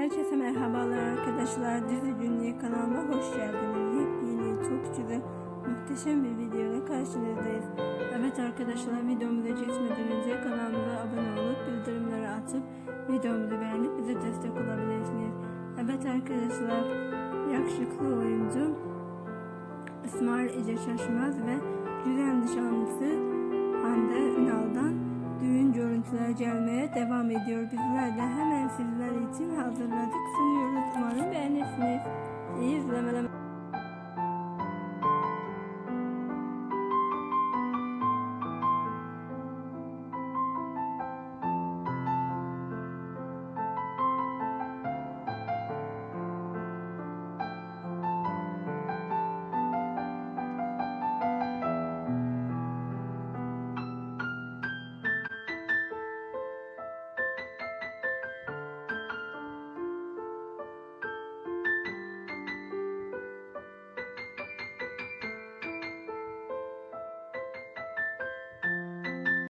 Herkese merhabalar arkadaşlar. Dizi Günlüğü kanalıma hoş geldiniz. Yepyeni, çok güzel, muhteşem bir video ile karşınızdayız. Evet arkadaşlar videomuza geçmeden önce kanalımıza abone olup bildirimleri açıp videomuzu beğenip bize destek olabilirsiniz. Evet arkadaşlar yakışıklı oyuncu İsmail Ece Şaşmaz ve güzel nişanlısı görüntüler gelmeye devam ediyor. Bizler de hemen sizler için hazırladık sunuyoruz. Umarım beğenirsiniz. İyi izlemeler.